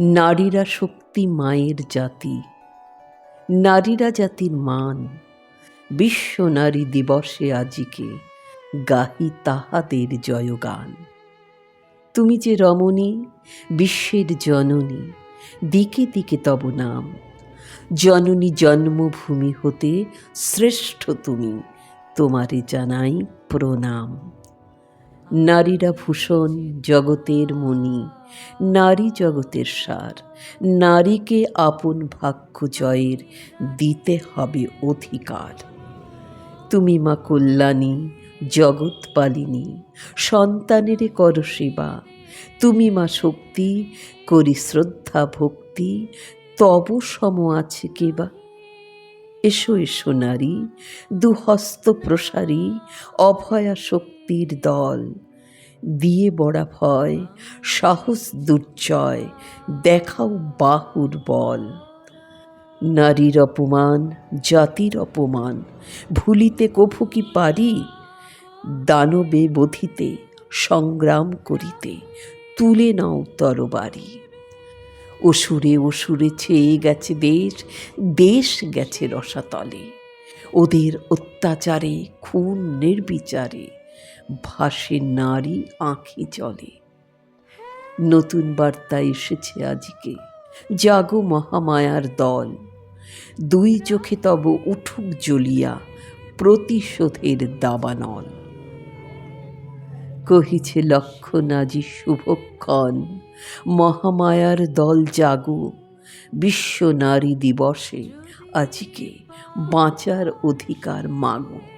নারীরা শক্তি মায়ের জাতি, নারীরা জাতির মান। বিশ্ব নারী দিবসে আজিকে গাহি তাহাদের জয়গান। তুমি যে রমণী, বিশ্বের জননী, দিকে দিকে তব নাম। জননী জন্মভূমি হতে শ্রেষ্ঠ তুমি, তোমারে জানাই প্রণাম। নারীরা ভূষণ জগতের মণি, নারী জগতের সার। নারীকে আপন ভাগ্য জয়ের দিতে হবে অধিকার। তুমি মা কল্যাণী, জগৎ জগৎপালিনী সন্তানের কর সেবা। তুমি মা শক্তি, করি শ্রদ্ধা, ভক্তি, তব সম আছে কেবা। এসো এসো নারী, দুহস্ত প্রসারী, অভয়া শক্তির দল। দিয়ে বড়া ভয়, সাহস দুর্জয়, দেখাও বাহুর বল। নারীর অপমান, জাতির অপমান, ভুলিতে কভু কি পারি? দানবে বধিতে, সংগ্রাম করিতে, তুলে নাও তরবারি। অসুরে অসুরে ছেয়ে গেছে দেশ দেশ গেছে রসাতলে। ওদের অত্যাচারে, খুন নির্বিচারে ভাসে নারী আঁখি জলে নতুন বার্তা এসেছে আজকে, জাগো মহামায়ার দল। দুই চোখে তব উঠুক জ্বলিয়া প্রতিশোধের দাবানল। কহিছে লক্ষ্য নাজি শুভক্ষণ, মহামায়ার দল জাগো। বিশ্ব নারী দিবসে আজকে বাঁচার অধিকার মাগো।